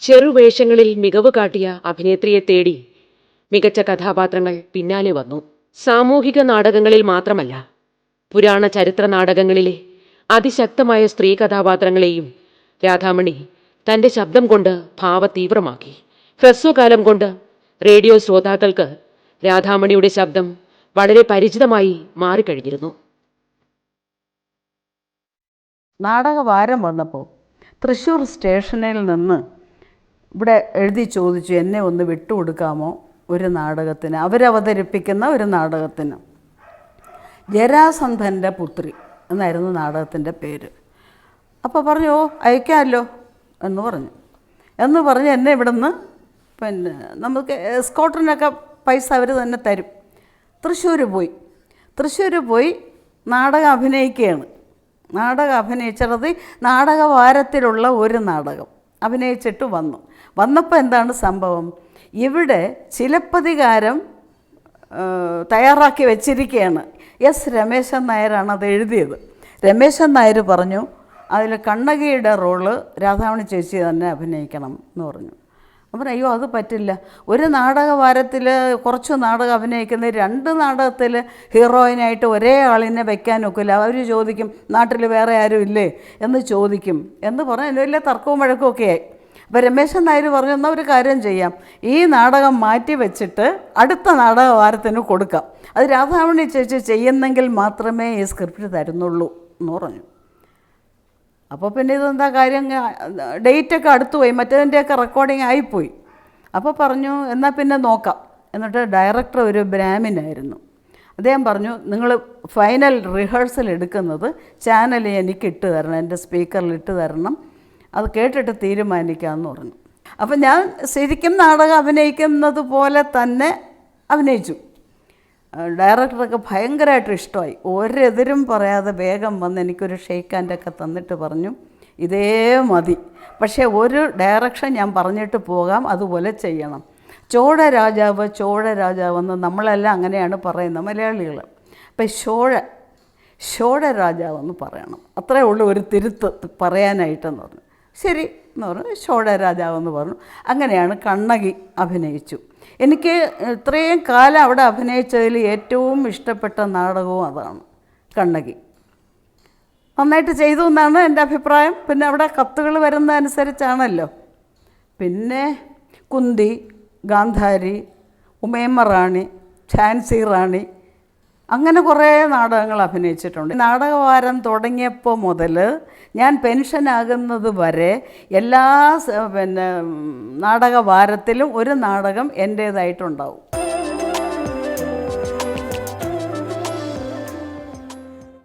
ചെറുവേഷങ്ങളിൽ മികവ് കാട്ടിയ അഭിനേത്രിയെ തേടി മികച്ച കഥാപാത്രങ്ങൾ പിന്നാലെ വന്നു. സാമൂഹിക നാടകങ്ങളിൽ മാത്രമല്ല പുരാണ ചരിത്ര നാടകങ്ങളിലെ അതിശക്തമായ സ്ത്രീ കഥാപാത്രങ്ങളെയും രാധാമണി തന്റെ ശബ്ദം കൊണ്ട് ഭാവതീവ്രമാക്കി. ഹ്രസ്വകാലം കൊണ്ട് റേഡിയോ ശ്രോതാക്കൾക്ക് രാധാമണിയുടെ ശബ്ദം വളരെ പരിചിതമായി മാറിക്കഴിഞ്ഞിരുന്നു. നാടകവാരം വന്നപ്പോൾ തൃശ്ശൂർ സ്റ്റേഷനിൽ നിന്ന് ഇവിടെ എഴുതി ചോദിച്ചു എന്നെ ഒന്ന് വിട്ടുകൊടുക്കാമോ ഒരു നാടകത്തിന്? അവരവതരിപ്പിക്കുന്ന ഒരു നാടകത്തിന്. ജരാസന്ധന്റെ പുത്രി എന്നായിരുന്നു നാടകത്തിന്റെ പേര്. അപ്പോൾ പറഞ്ഞു ഓ അയക്കാമല്ലോ എന്ന് പറഞ്ഞു. എന്ന് പറഞ്ഞ് എന്നെ ഇവിടുന്ന് പിന്നെ നമുക്ക് സ്കോട്ടറിനൊക്കെ പൈസ അവർ തന്നെ തരും. തൃശ്ശൂർ പോയി. തൃശ്ശൂർ പോയി നാടകം അഭിനയിക്കുകയാണ്. നാടകം അഭിനയിച്ചത് നാടകവാരത്തിലുള്ള ഒരു നാടകം. അഭിനയിച്ചിട്ട് വന്നു. വന്നപ്പോൾ എന്താണ് സംഭവം? ഇവിടെ ചിലപ്പതികാരം തയ്യാറാക്കി വെച്ചിരിക്കുകയാണ് എസ് രമേശൻ നായരാണ് അത് എഴുതിയത്. രമേശൻ നായർ പറഞ്ഞു അതിൽ കണ്ണകിയുടെ റോൾ രാധാമണി ചേച്ചി തന്നെ അഭിനയിക്കണം എന്ന് പറഞ്ഞു. അപ്പം അയ്യോ അത് പറ്റില്ല. ഒരു നാടകവാരത്തിൽ കുറച്ച് നാടകം അഭിനയിക്കുന്ന രണ്ട് നാടകത്തിൽ ഹീറോയിനായിട്ട് ഒരേ ആളിനെ ഒക്കില്ല. അവർ ചോദിക്കും നാട്ടിൽ വേറെ ആരും ഇല്ലേ? എന്ന് ചോദിക്കും. എന്ന് പറഞ്ഞാൽ വലിയ തർക്കവും വഴക്കും ഒക്കെ ആയി. അപ്പോൾ രമേശൻ നായർ പറഞ്ഞു എന്നാൽ ഒരു കാര്യം ചെയ്യാം. ഈ നാടകം മാറ്റി വെച്ചിട്ട് അടുത്ത നാടകവാരത്തിന് കൊടുക്കാം. അത് രാധാമണി ചേച്ചി ചെയ്യുന്നെങ്കിൽ മാത്രമേ ഈ സ്ക്രിപ്റ്റ് തരുന്നുള്ളൂ. എന്ന് പറഞ്ഞു. അപ്പോൾ പിന്നെ ഇതെന്താ കാര്യം? ഡേറ്റൊക്കെ അടുത്തു പോയി. മറ്റേതിന്റെയൊക്കെ റെക്കോർഡിങ് ആയിപ്പോയി. അപ്പോൾ പറഞ്ഞു എന്നാൽ പിന്നെ നോക്കാം. എന്നിട്ട് ഡയറക്ടർ ഒരു ബ്രാഹ്മിനായിരുന്നു. അദ്ദേഹം പറഞ്ഞു നിങ്ങൾ ഫൈനൽ റിഹേഴ്സൽ എടുക്കുന്നത് ചാനൽ എനിക്ക് ഇട്ട് തരണം എന്റെ സ്പീക്കറിൽ ഇട്ട് തരണം. അത് കേട്ടിട്ട് തീരുമാനിക്കാമെന്ന് പറഞ്ഞു. അപ്പം ഞാൻ ശരിക്കും നാടകം അഭിനയിക്കുന്നത് പോലെ തന്നെ അഭിനയിച്ചു. ഡയറക്ടറൊക്കെ ഭയങ്കരമായിട്ട് ഇഷ്ടമായി. ഒരെതിരും പറയാതെ വേഗം വന്ന് എനിക്കൊരു ഷെയ്ക്ക് ഹാൻഡൊക്കെ തന്നിട്ട് പറഞ്ഞു ഇതേ മതി. പക്ഷേ ഒരു ഡയറക്ഷൻ ഞാൻ പറഞ്ഞിട്ട് പോകാം അതുപോലെ ചെയ്യണം. ചോഴ രാജാവ് ചോഴ രാജാവെന്ന് നമ്മളെല്ലാം അങ്ങനെയാണ് പറയുന്നത് മലയാളികൾ അപ്പം ചോഴ ചോഴ രാജാവെന്ന് പറയണം. അത്രേ ഉള്ളൂ ഒരു തിരുത്ത് പറയാനായിട്ടെന്ന് പറഞ്ഞു. ശരി എന്ന് പറഞ്ഞു. രാജാവെന്ന് പറഞ്ഞു. അങ്ങനെയാണ് കണ്ണകി അഭിനയിച്ചു. എനിക്ക് ഇത്രയും കാലം അവിടെ അഭിനയിച്ചതിൽ ഏറ്റവും ഇഷ്ടപ്പെട്ട നാടകവും അതാണ് കണ്ണകി. നന്നായിട്ട് ചെയ്തു എന്നാണ് എന്റെ അഭിപ്രായം. പിന്നെ അവിടെ കത്തുകൾ വരുന്ന അനുസരിച്ചാണല്ലോ പിന്നെ കുന്തി ഗാന്ധാരി ഉമയമ്മ റാണി ഝാൻസി റാണി അങ്ങനെ കുറേ നാടകങ്ങൾ അഭിനയിച്ചിട്ടുണ്ട്. നാടകവാരം തുടങ്ങിയപ്പോൾ മുതൽ ഞാൻ പെൻഷനാകുന്നത് വരെ എല്ലാ പിന്നെ നാടകവാരത്തിലും ഒരു നാടകം എന്റേതായിട്ടുണ്ടാവും.